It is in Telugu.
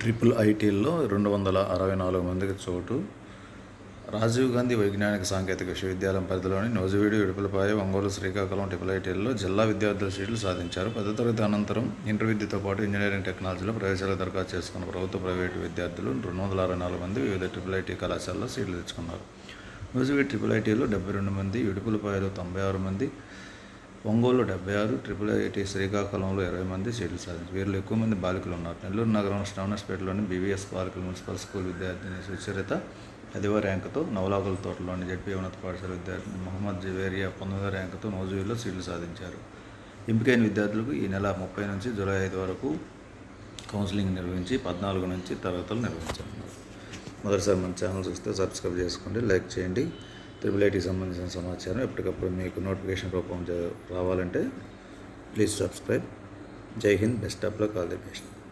ట్రిపుల్ ఐటీల్లో రెండు వందల అరవై నాలుగు మందికి చోటు. రాజీవ్ గాంధీ వైజ్ఞానిక సాంకేతిక విశ్వవిద్యాలయం పరిధిలోని నోజువీడు ఇడుపులపాయ ఒంగోలు శ్రీకాకుళం ట్రిపుల్ ఐటీల్లో జిల్లా విద్యార్థుల సీట్లు సాధించారు. పదో తరగతి అనంతరం ఇంటర్ విద్యతో పాటు ఇంజనీరింగ్ టెక్నాలజీలో ప్రవేశాలు దరఖాస్తు చేసుకున్న ప్రభుత్వ ప్రైవేటు విద్యార్థులు రెండు వందల అరవై నాలుగు మంది వివిధ ట్రిపుల్ ఐటీ కళాశాలలో సీట్లు తెచ్చుకున్నారు. నోజువీడు ట్రిపుల్ ఐటీలో డెబ్బై రెండు మంది ఇడుపులపాయలో తొంభై ఆరు మంది ఒంగోలు డెబ్బై ఆరు ట్రిపుల్ ఐటీ శ్రీకాకుళంలో ఇరవై మంది సీట్లు సాధించారు వీరిలో ఎక్కువ మంది బాలికలు ఉన్నారు. నెల్లూరు నగరం శ్రవణస్పేటలోని బీవీఎస్ బాలికల మున్సిపల్ స్కూల్ విద్యార్థిని సుచరిత పదివ ర్యాంకుతో నవలాకుల తోటలోని జడ్పీ ఉన్నత పాఠశాల విద్యార్థిని మహమ్మద్ జవేరియా పంతొమ్మిదో ర్యాంకుతో నోజువీలో సీట్లు సాధించారు. ఎంపికైన విద్యార్థులకు ఈ నెల ముప్పై నుంచి జూలై ఐదు వరకు కౌన్సిలింగ్ నిర్వహించి పద్నాలుగు నుంచి తరగతులు నిర్వహించారు మొదటిసారి మన ఛానల్ చూస్తే సబ్స్క్రైబ్ చేసుకోండి లైక్ చేయండి. త్రిబుల్ ఐటీకి సంబంధించిన సమాచారం ఎప్పటికప్పుడు మీకు నోటిఫికేషన్ రూపం రావాలంటే please subscribe. Jai Hind best of luck all the best.